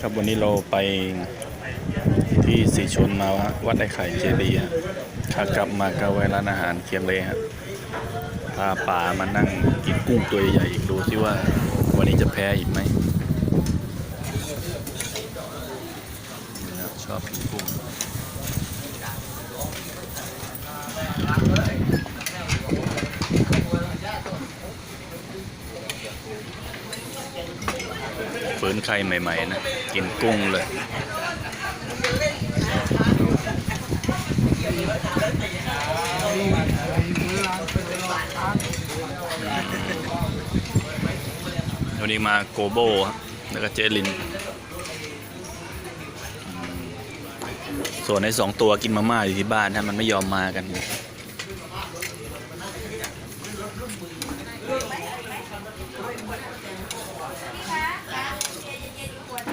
ครับวันนี้เราไปที่สีชนมาวัดไอ้ไข่เจดีย์ขากลับมาก็แวะร้านอาหารเคียงเลยฮะพาป๋ามานั่งกินกุ้งตัวใหญ่อีกดูที่ว่าวันนี้จะแพ้อีกไหมชอบกินกุ้งฝืนไข่ใหม่ ๆ นะ กินกุ้งเลยวันนี้มาโกโบแล้วก็เจลิน ส่วนในสองตัวกินมาม่าอยู่ที่บ้านถ้ามันไม่ยอมมากัน